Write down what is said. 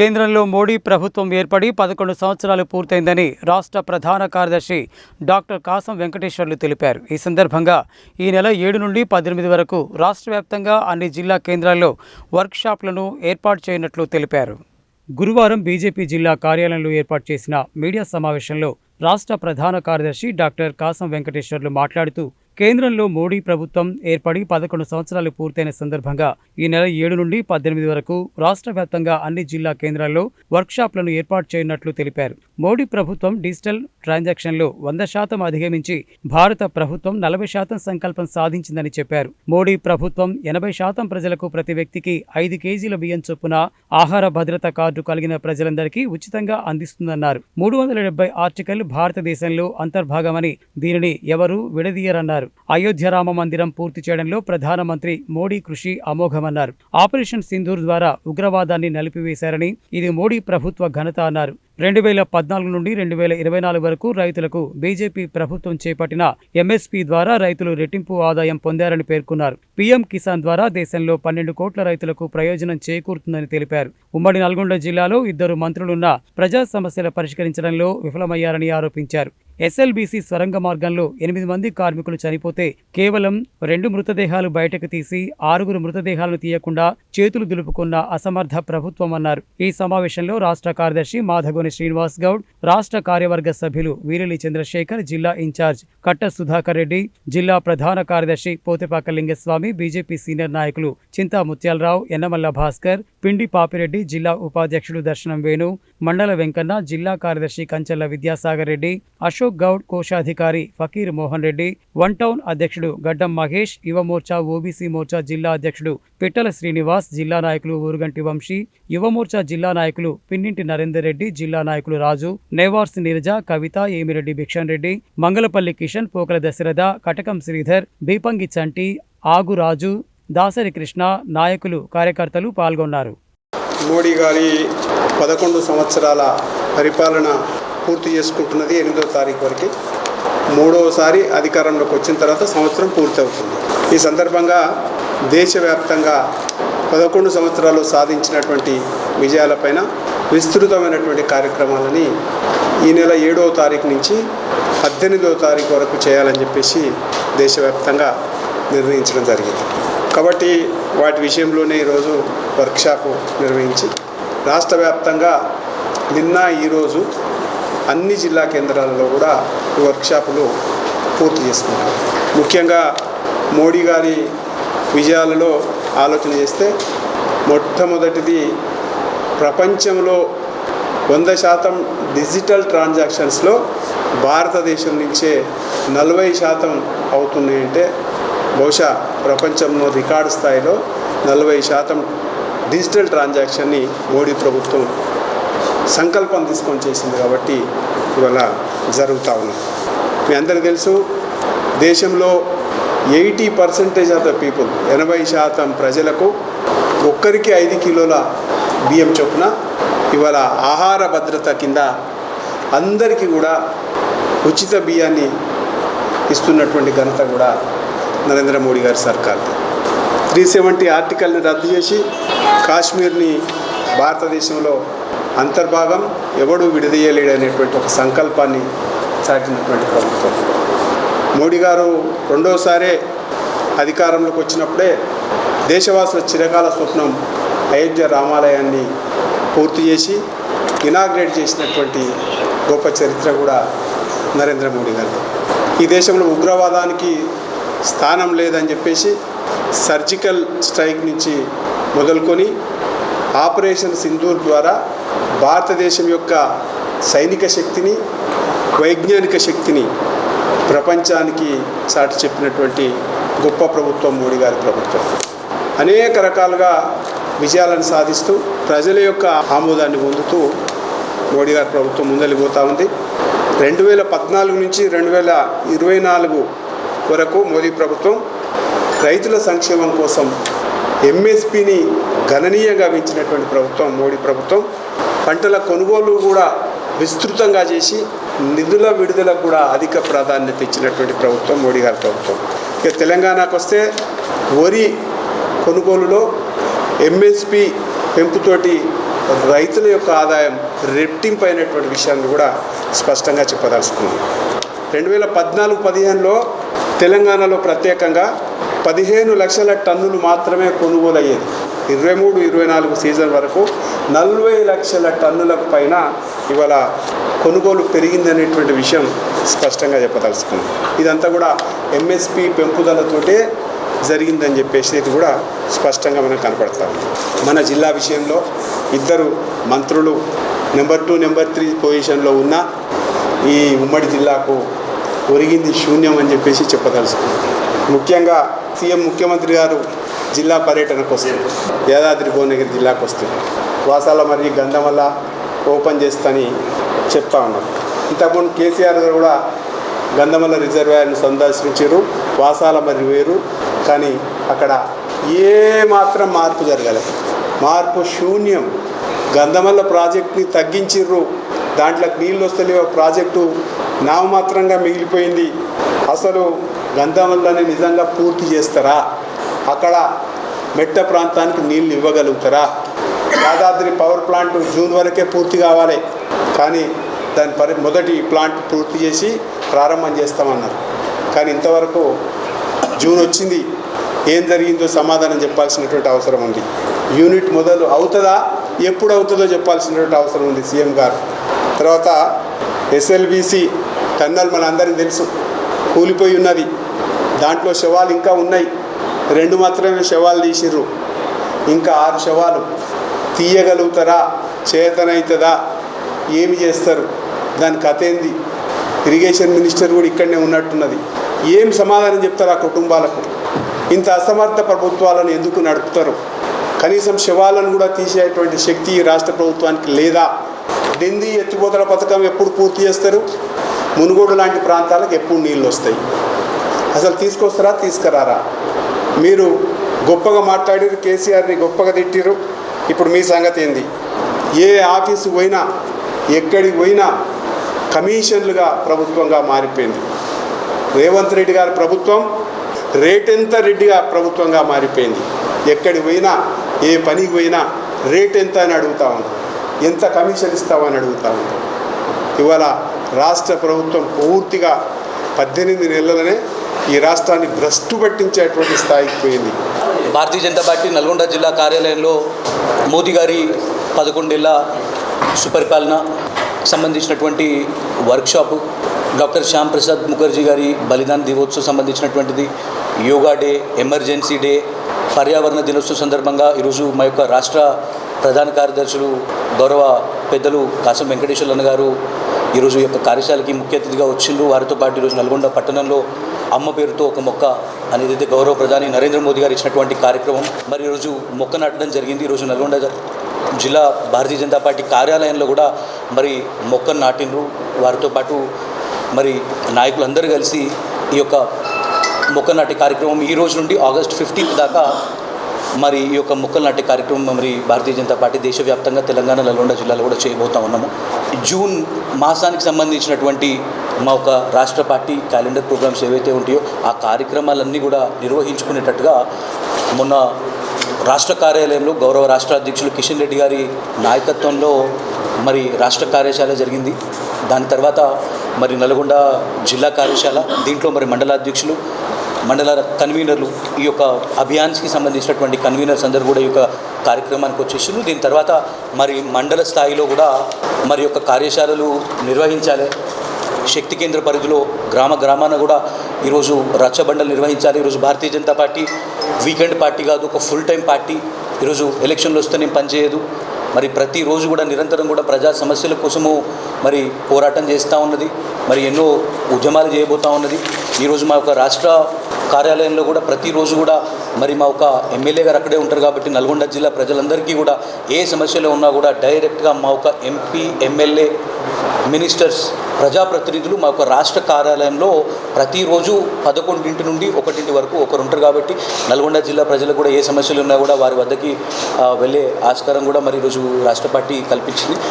కేంద్రంలో మోడీ ప్రభుత్వం ఏర్పడి పదకొండు సంవత్సరాలు పూర్తయిందని రాష్ట్ర ప్రధాన కార్యదర్శి డాక్టర్ కాసం వెంకటేశ్వర్లు తెలిపారు. ఈ సందర్భంగా ఈ నెల ఏడు నుండి పద్దెనిమిది వరకు రాష్ట్ర వ్యాప్తంగా అన్ని జిల్లా కేంద్రాల్లో వర్క్షాప్లను ఏర్పాటు చేయనున్నట్లు తెలిపారు. గురువారం బీజేపీ జిల్లా కార్యాలయంలో ఏర్పాటు చేసిన మీడియా సమావేశంలో రాష్ట్ర ప్రధాన కార్యదర్శి డాక్టర్ కాసం వెంకటేశ్వర్లు మాట్లాడుతూ కేంద్రంలో మోడీ ప్రభుత్వం ఏర్పడి పదకొండు సంవత్సరాలు పూర్తయిన సందర్భంగా ఈ నెల ఏడు నుండి పద్దెనిమిది వరకు రాష్ట్ర వ్యాప్తంగా అన్ని జిల్లా కేంద్రాల్లో వర్క్షాప్లను ఏర్పాటు చేయనున్నట్లు తెలిపారు. మోడీ ప్రభుత్వం డిజిటల్ ట్రాన్సాక్షన్లో వంద శాతం అధిగమించి భారత ప్రభుత్వం నలభై శాతం సంకల్పం సాధించిందని చెప్పారు. మోడీ ప్రభుత్వం ఎనభై శాతం ప్రజలకు ప్రతి వ్యక్తికి ఐదు కేజీల బియ్యం చొప్పున ఆహార భద్రత కార్డు కలిగిన ప్రజలందరికీ ఉచితంగా అందిస్తుందన్నారు. మూడు వందల డెబ్బై ఆర్టికల్ భారతదేశంలో అంతర్భాగమని దీనిని ఎవరూ విడదీయరన్నారు. అయోధ్య రామ మందిరం పూర్తి చేయడంలో ప్రధానమంత్రి మోడీ కృషి అమోఘమన్నారు. ఆపరేషన్ సింధూర్ ద్వారా ఉగ్రవాదాన్ని నలిపివేశారని ఇది మోడీ ప్రభుత్వ ఘనత అన్నారు. రెండు వేల పద్నాలుగు నుండి రెండు వేల ఇరవై నాలుగు వరకు రైతులకు బీజేపీ ప్రభుత్వం చేపట్టిన ఎంఎస్పీ ద్వారా రైతులు రెట్టింపు ఆదాయం పొందారని పేర్కొన్నారు. పీఎం కిసాన్ ద్వారా దేశంలో పన్నెండు కోట్ల రైతులకు ప్రయోజనం చేకూరుతుందని తెలిపారు. ఉమ్మడి నల్గొండ జిల్లాలో ఇద్దరు మంత్రులున్న ప్రజా సమస్యల పరిష్కరించడంలో విఫలమయ్యారని ఆరోపించారు. ఎస్ఎల్బీసీ స్వరంగ మార్గంలో ఎనిమిది మంది కార్మికులు చనిపోతే కేవలం రెండు మృతదేహాలు బయటకు తీసి ఆరుగురు మృతదేహాలను తీయకుండా చేతులు దులుపుకున్న అసమర్థ ప్రభుత్వం అన్నారు. ఈ సమావేశంలో రాష్ట్ర కార్యదర్శి మాధగోని శ్రీనివాస్ గౌడ్ రాష్ట్ర కార్యవర్గ సభ్యులు వీరలి చంద్రశేఖర్ జిల్లా ఇన్ఛార్జ్ కట్ట సుధాకర్ రెడ్డి జిల్లా ప్రధాన కార్యదర్శి పోతిపాక లింగస్వామి బీజేపీ సీనియర్ నాయకులు చింతా ముత్యాలరావు ఎన్నమల్ల భాస్కర్ పిండి పాపిరెడ్డి జిల్లా ఉపాధ్యక్షుడు దర్శనం వేణు మండల వెంకన్న జిల్లా కార్యదర్శి కంచెల్ల విద్యాసాగర్ రెడ్డి అశోక్ గౌడ్ కోశాధికారి ఫకీర్ మోహన్ రెడ్డి వన్ టౌన్ అధ్యక్షుడు గడ్డం మహేష్ యువమోర్చా ఓబీసీ మోర్చా జిల్లా అధ్యక్షుడు పిట్టల శ్రీనివాస్ జిల్లా నాయకులు ఊరుగంటి వంశీ యువమోర్చా జిల్లా నాయకులు పిన్నింటి నరేందర్ రెడ్డి జిల్లా నాయకులు రాజు నేవార్స్ నీరజ కవిత ఏమిరెడ్డి భిక్షన్ రెడ్డి మంగళపల్లి కిషన్ పోకల దశరథ కటకం శ్రీధర్ బీపంగి చంటి ఆగు రాజు దాసరి కృష్ణ నాయకులు కార్యకర్తలు పాల్గొన్నారు. మోడీ గారి పదకొండు సంవత్సరాల పరిపాలన పూర్తి చేసుకుంటున్నది ఎనిమిదో తారీఖు వరకు. మూడవసారి అధికారంలోకి వచ్చిన తర్వాత సంవత్సరం పూర్తవుతుంది. ఈ సందర్భంగా దేశవ్యాప్తంగా పదకొండు సంవత్సరాలు సాధించినటువంటి విజయాలపైన విస్తృతమైనటువంటి కార్యక్రమాలని ఈ నెల ఏడవ తారీఖు నుంచి పద్దెనిమిదవ తారీఖు వరకు చేయాలని చెప్పేసి దేశవ్యాప్తంగా నిర్ణయించడం జరిగింది. కాబట్టి వాటి విషయంలోనే ఈరోజు వర్క్షాప్ నిర్వహించి రాష్ట్ర వ్యాప్తంగా నిన్న ఈరోజు అన్ని జిల్లా కేంద్రాలలో కూడా ఈ వర్క్షాపులు పూర్తి చేసుకుంటారు. ముఖ్యంగా మోడీ గారి విజయాలలో ఆలోచన చేస్తే మొట్టమొదటిది ప్రపంచంలో వంద శాతం డిజిటల్ ట్రాన్సాక్షన్స్లో భారతదేశం నుంచే నలభై శాతం అవుతున్నాయంటే బహుశా ప్రపంచంలో రికార్డు స్థాయిలో నలభై శాతం డిజిటల్ ట్రాన్సాక్షన్ని మోడీ ప్రభుత్వం సంకల్పం తీసుకొని చేసింది కాబట్టి ఇవాళ జరుగుతూ ఉన్నది మీ అందరికీ తెలుసు దేశంలో eighty percentage of the people ఎనభై శాతం ప్రజలకు ఒక్కరికి ఐదు కిలోల బియ్యం చొప్పున ఇవాళ ఆహార భద్రత కింద అందరికీ కూడా ఉచిత బియ్యాన్ని ఇస్తున్నటువంటి ఘనత కూడా నరేంద్ర మోడీ గారి సర్కార్ది. త్రీ సెవెంటీ ఆర్టికల్ని రద్దు చేసి కాశ్మీర్ని భారతదేశంలో అంతర్భాగం ఎవడు విడదీయలేడనేటువంటి ఒక సంకల్పాన్ని చాటినటువంటి ప్రభుత్వం. మోడీ గారు రెండోసారే అధికారంలోకి వచ్చినప్పుడే దేశవాసుల చిరకాల స్వప్నం అయోధ్య రామాలయాన్ని పూర్తి చేసి ఇనాగ్రేట్ చేసినటువంటి గొప్ప చరిత్ర కూడా నరేంద్ర మోడీ గారు ఈ దేశంలో ఉగ్రవాదానికి స్థానం లేదని చెప్పేసి సర్జికల్ స్ట్రైక్ నుంచి మొదలుకొని ఆపరేషన్ సింధూర్ ద్వారా భారతదేశం యొక్క సైనిక శక్తిని వైజ్ఞానిక శక్తిని ప్రపంచానికి చాటి చెప్పినటువంటి గొప్ప ప్రభుత్వం మోడీ గారి ప్రభుత్వం. అనేక రకాలుగా విజయాలను సాధిస్తూ ప్రజల యొక్క ఆమోదాన్ని పొందుతూ మోడీ గారి ప్రభుత్వం ముందలిపోతూ ఉంది. రెండు వేల పద్నాలుగు నుంచి రెండు వేల ఇరవై నాలుగు వరకు మోదీ ప్రభుత్వం రైతుల సంక్షేమం కోసం ఎంఎస్పిని గణనీయంగా పెంచినటువంటి ప్రభుత్వం మోడీ ప్రభుత్వం. పంటల కొనుగోలు కూడా విస్తృతంగా చేసి నిధుల విడుదలకు కూడా అధిక ప్రాధాన్యత ఇచ్చినటువంటి ప్రభుత్వం మోడీ గారి ప్రభుత్వం. ఇక తెలంగాణకు వస్తే వరి కొనుగోలులో ఎంఎస్పి పెంపుతోటి రైతుల యొక్క ఆదాయం రెట్టింపు అయినటువంటి విషయాన్ని కూడా స్పష్టంగా చెప్పదలుచుకుంది రెండు వేల పద్నాలుగు పదిహేనులో తెలంగాణలో ప్రత్యేకంగా పదిహేను లక్షల టన్నులు మాత్రమే కొనుగోలు అయ్యేది ఇరవై మూడు ఇరవై నాలుగు సీజన్ వరకు నలభై లక్షల టన్నులకు పైన ఇవాళ కొనుగోలు పెరిగిందనేటువంటి విషయం స్పష్టంగా చెప్పదలుచుకున్నాం. ఇదంతా కూడా ఎంఎస్పి పెంపుదలతోటే జరిగిందని చెప్పేసి ఇది కూడా స్పష్టంగా మనకు కనపడతాం మన జిల్లా విషయంలో ఇద్దరు మంత్రులు నెంబర్ టూ నెంబర్ త్రీ పొజిషన్లో ఉన్న ఈ ఉమ్మడి జిల్లాకు ఒరిగింది శూన్యం అని చెప్పేసి చెప్పదలుచుకున్నాం. ముఖ్యంగా సీఎం ముఖ్యమంత్రి గారు జిల్లా పర్యటనకు వస్తుంది. యాదాద్రి భువనగిరి జిల్లాకు వస్తుంది. వాసాల మరియు గంధమల్ల ఓపెన్ చేస్తని చెప్తా ఉన్నాం. ఇంతకుముందు కేసీఆర్ గారు కూడా గంధమల్ల రిజర్వాయర్ను సందర్శించారు. వాసాల మరి వేరు. కానీ అక్కడ ఏ మాత్రం మార్పు జరగలేదు. మార్పు శూన్యం. గంధమల్ల ప్రాజెక్ట్ని తగ్గించిర్రు. దాంట్లోకి నీళ్ళు వస్తలేవు. ప్రాజెక్టు నామమాత్రంగా మిగిలిపోయింది. అసలు గంధమల్లని నిజంగా పూర్తి చేస్తారా? అక్కడ మెట్ట ప్రాంతానికి నీళ్ళు ఇవ్వగలుగుతారా? యాదాద్రి పవర్ ప్లాంట్ జూన్ వరకే పూర్తి కావాలి. కానీ దాని పరి మొదటి ప్లాంట్ పూర్తి చేసి ప్రారంభం చేస్తామన్నారు. కానీ ఇంతవరకు జూన్ వచ్చింది. ఏం జరిగిందో సమాధానం చెప్పాల్సినటువంటి అవసరం ఉంది. యూనిట్ మొదలు అవుతుందా? ఎప్పుడు అవుతుందో చెప్పాల్సినటువంటి అవసరం ఉంది సీఎం గారు. తర్వాత ఎస్ఎల్బిసి టన్నల్ మనందరికీ తెలుసు. కూలిపోయి ఉన్నది. దాంట్లో శవాలు ఇంకా ఉన్నాయి. రెండు మాత్రమే శవాలు తీసిర్రు. ఇంకా ఆరు శవాలు. తీయగలుగుతారా? చేతనవుతుందా ఏమి చేస్తారు? దాని కథ ఏంది? ఇరిగేషన్ మినిస్టర్ కూడా ఇక్కడనే ఉన్నట్టున్నది. ఏం సమాధానం చెప్తారు ఆ కుటుంబాలకు? ఇంత అసమర్థ ప్రభుత్వాలను ఎందుకు నడుపుతారు? కనీసం శవాలను కూడా తీసేటువంటి శక్తి రాష్ట్ర ప్రభుత్వానికి లేదా? డింది ఎత్తిపోతల పథకం ఎప్పుడు పూర్తి చేస్తారు? మునుగోడు లాంటి ప్రాంతాలకు ఎప్పుడు నీళ్ళు వస్తాయి? అసలు తీసుకొస్తారా? తీసుకురారా? మీరు గొప్పగా మాట్లాడారు కేసీఆర్ని గొప్పగా తిట్టిరు. ఇప్పుడు మీ సంగతి ఏంది? ఏ ఆఫీసు పోయినా ఎక్కడికి పోయినా కమిషన్లుగా ప్రభుత్వంగా మారిపోయింది. రేవంత్ రెడ్డి గారి ప్రభుత్వం రేటెంత రెడ్డిగా ప్రభుత్వంగా మారిపోయింది. ఎక్కడికి పోయినా ఏ పనికి పోయినా రేట్ ఎంత అని అడుగుతా ఉంది ఎంత కమిషన్ ఇస్తామని అడుగుతా ఉంది ఇవాళ రాష్ట్ర ప్రభుత్వం పూర్తిగా పద్దెనిమిది నెలలనే ఈ రాష్ట్రాన్ని భ్రష్టు పట్టించేటువంటి స్థాయికి పోయింది. భారతీయ జనతా పార్టీ నల్గొండ జిల్లా కార్యాలయంలో మోదీ గారి పదకొండేళ్ళ సుపరిపాలన సంబంధించినటువంటి వర్క్షాపు డాక్టర్ శ్యామ్ ప్రసాద్ ముఖర్జీ గారి బలిదాన దివోత్సవం సంబంధించినటువంటిది యోగా డే ఎమర్జెన్సీ డే పర్యావరణ దినోత్సవం సందర్భంగా ఈరోజు మా యొక్క రాష్ట్ర ప్రధాన కార్యదర్శులు గౌరవ పెద్దలు కాసం వెంకటేశ్వర్లన్న గారు ఈరోజు యొక్క కార్యశాలకి ముఖ్య అతిథిగా వచ్చిండ్రు. వారితో పాటు ఈరోజు నల్గొండ పట్టణంలో అమ్మ పేరుతో ఒక మొక్క అనేది అయితే గౌరవ ప్రధాని నరేంద్ర మోదీ గారు ఇచ్చినటువంటి కార్యక్రమం. మరి ఈరోజు మొక్క నాటడం జరిగింది. ఈరోజు నల్గొండ జిల్లా భారతీయ జనతా పార్టీ కార్యాలయంలో కూడా మరి మొక్కను నాటిండ్రు. వారితో పాటు మరి నాయకులందరూ కలిసి ఈ యొక్క మొక్క నాటే కార్యక్రమం ఈ రోజు నుండి ఆగస్ట్ ఫిఫ్టీన్త్ దాకా మరి ఈ యొక్క మొక్కలు నాటే కార్యక్రమం మరి భారతీయ జనతా పార్టీ దేశవ్యాప్తంగా తెలంగాణ నల్గొండ జిల్లాలో కూడా చేయబోతా ఉన్నాము. జూన్ మాసానికి సంబంధించినటువంటి మా ఒక రాష్ట్ర పార్టీ క్యాలెండర్ ప్రోగ్రామ్స్ ఏవైతే ఉంటాయో ఆ కార్యక్రమాలన్నీ కూడా నిర్వహించుకునేటట్టుగా మొన్న రాష్ట్ర కార్యాలయంలో గౌరవ రాష్ట్ర అధ్యక్షులు కిషన్ రెడ్డి గారి నాయకత్వంలో మరి రాష్ట్ర కార్యశాల జరిగింది. దాని తర్వాత మరి నల్గొండ జిల్లా కార్యశాల దీంట్లో మరి మండల అధ్యక్షులు మండల కన్వీనర్లు ఈ యొక్క అభియాన్స్కి సంబంధించినటువంటి కన్వీనర్స్ అందరూ కూడా ఈ యొక్క కార్యక్రమానికి వచ్చేసారు దీని తర్వాత మరి మండల స్థాయిలో కూడా మరి యొక్క కార్యశాలలు నిర్వహించాలి. శక్తి కేంద్ర పరిధిలో గ్రామ గ్రామాన కూడా ఈరోజు రచ్చబండలు నిర్వహించాలి. ఈరోజు Bharatiya Janata Party weekend party కాదు ఒక ఫుల్ టైం పార్టీ. ఈరోజు ఎలక్షన్లు వస్తే నేను పనిచేయదు మరి ప్రతిరోజు కూడా నిరంతరం కూడా ప్రజా సమస్యల కోసము మరి పోరాటం చేస్తూ ఉన్నది. మరి ఎన్నో ఉద్యమాలు చేయబోతూ ఉన్నది. ఈరోజు మా యొక్క రాష్ట్ర కార్యాలయంలో కూడా ప్రతిరోజు కూడా మరి మా ఒక ఎమ్మెల్యే గారు అక్కడే ఉంటారు కాబట్టి నల్గొండ జిల్లా ప్రజలందరికీ కూడా ఏ సమస్యలు ఉన్నా కూడా డైరెక్ట్గా మా ఒక ఎంపీ ఎమ్మెల్యే మినిస్టర్స్ ప్రజాప్రతినిధులు మా యొక్క రాష్ట్ర కార్యాలయంలో ప్రతిరోజు పదకొండింటి నుండి ఒకటింటి వరకు ఒకరు ఉంటారు కాబట్టి నల్గొండ జిల్లా ప్రజలకు కూడా ఏ సమస్యలు ఉన్నా కూడా వారి వద్దకి వెళ్ళే ఆస్కారం కూడా మరి ఈరోజు రాష్ట్ర పార్టీ కల్పించింది.